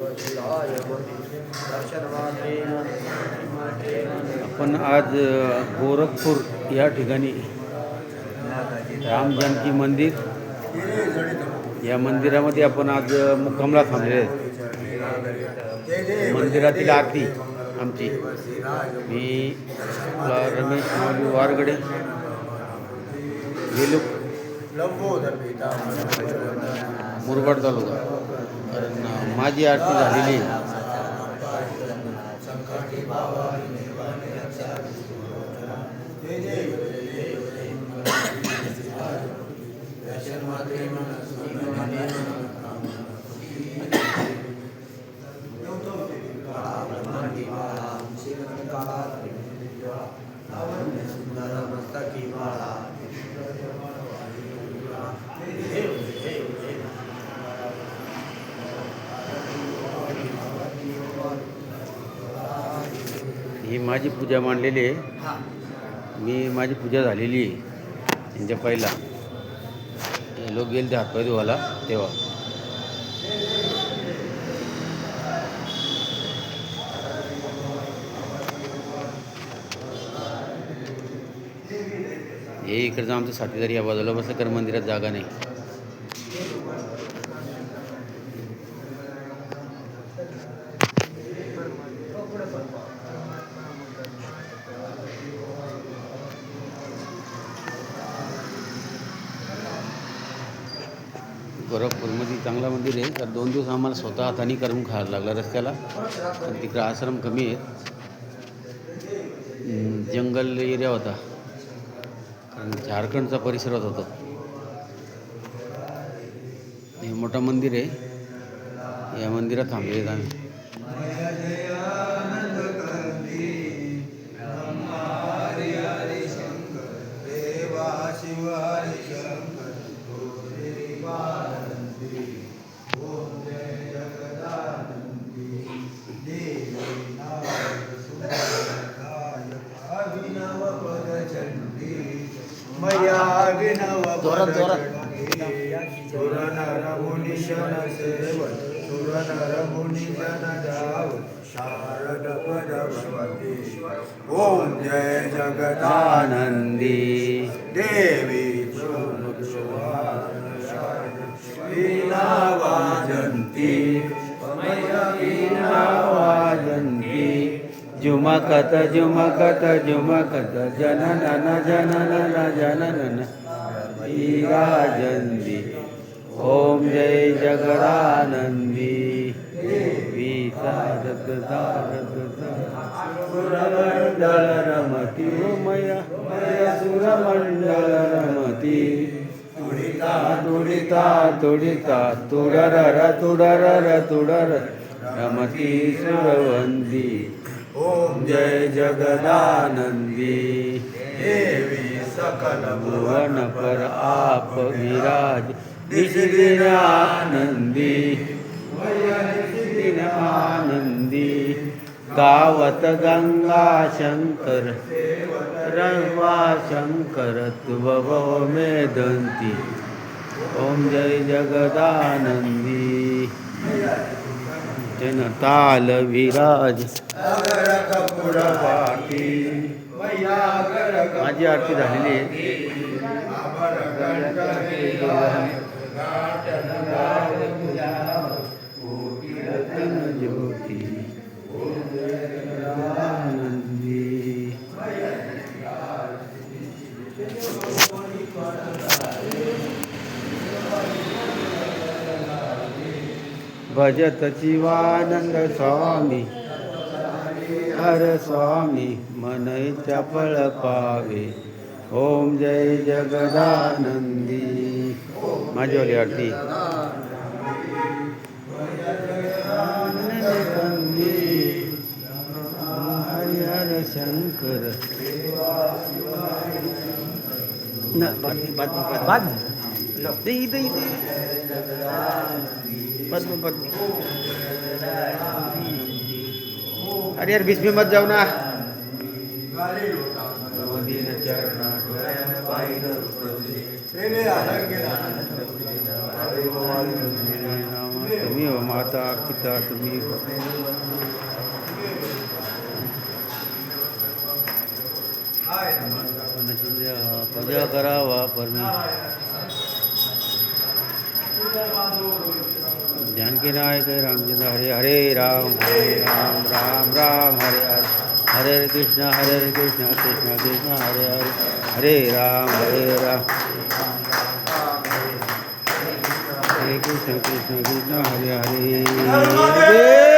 आपण आज गोरखपूर या ठिकाणी राम जानकी मंदिर. या मंदिरामध्ये आपण आज मुक्कामला थांबलेले आहेत. मंदिरातील आरती आमची. मी रमेश माऊली वारगडे. गेलो मुरबाड तालुका. माझी आरती झालेली आहे. ही माझी पूजा मांडलेली आहे. मी माझी पूजा झालेली आहे. त्यांच्या पहिला. लोक गेले ते हातपाय धुवायला तेव्हा. हे इकडचं आमचं साथीदार या बाजूला बसलं कारण मंदिरात जागा नाही. गोरखपूरमध्ये चांगला मंदिर आहे. तर दोन दिवस आम्हाला स्वतः हाताने करून खायला लागला रस्त्याला. पण तिकडं आश्रम कमी आहेत. जंगल एरिया होता. कारण झारखंडचा परिसर होता तो. हे मोठं मंदिर आहे. या मंदिरात थांबले आहेत आम्ही. मया विनव जोरात, जोरात. सुर नर मुनी शन सेवन सुर नर मुनी जन जाव शारद पद भगवती ओम जय जगदानंदी। आनंदी देवी जुमकत जुमकत जुमकत जननन जननन जननन राजंदी ओम जय जगदानंदी देवी सारद सारद सुरमंडल रमती उमया सुरमंडल रमती तुडिता तुडिता तुडिता तुडरर तुडरर तुडर रमती सुरवंदी ओम जय जगदानंदी। देवी सकल भुवन पर आप विराज। निशिदिन आनंदी निशिदिन आनंदी गावत गंगा शंकर। रवा शंकर तुभव मेदंती। ओम जय जनताल विराज माझी आरती झालेली आहे भजत जीवानंद स्वामी। हर स्वामी मन चपल पावे। ओम जय जगदानंदी। माझीवाली आरती। शंकर। ना, बातमी बातमी बातमी दे इथे इथे बातमी बातमी अरे यार, बीच में मत जाओ ना। तुम्ही त्वमेव माता, पिता तुम्ही पूजा करावा परमी जानकी नायक रामचंद्र हरे हरे राम हरे राम राम राम, हरे हरे हरे कृष्ण हरे कृष्ण कृष्ण कृष्ण, हरे हरे हरे राम हरे राम। हरे कृष्ण कृष्ण कृष्ण, हरे हरे।